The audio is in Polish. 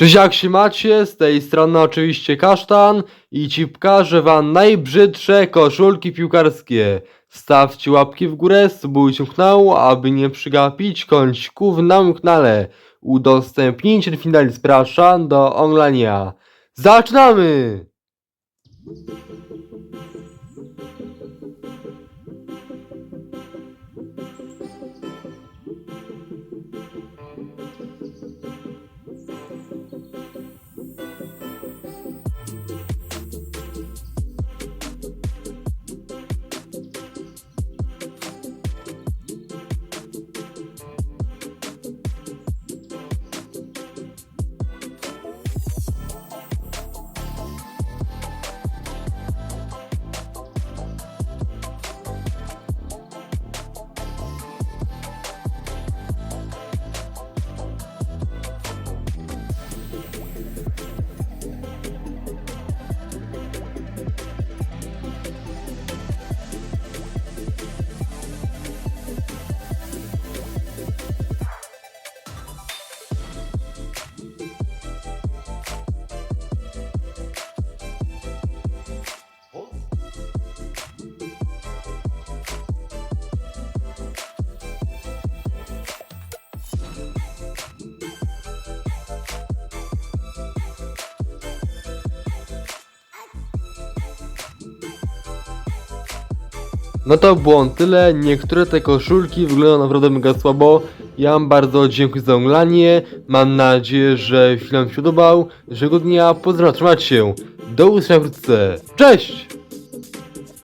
Cześć jak się macie, z tej strony oczywiście Kasztan i ci pokażę wam najbrzydsze koszulki piłkarskie. Stawcie łapki w górę, subujcie kanał, aby nie przegapić kącików na moim kanale. Udostępnijcie ten zapraszam do oglądania. Zaczynamy! No to było tyle, niektóre te koszulki wyglądają naprawdę mega słabo. Ja wam bardzo dziękuję za oglądanie, mam nadzieję, że film się podobał, że go dnia pozdrawiam, trzymajcie się, do usłyszenia wkrótce, cześć!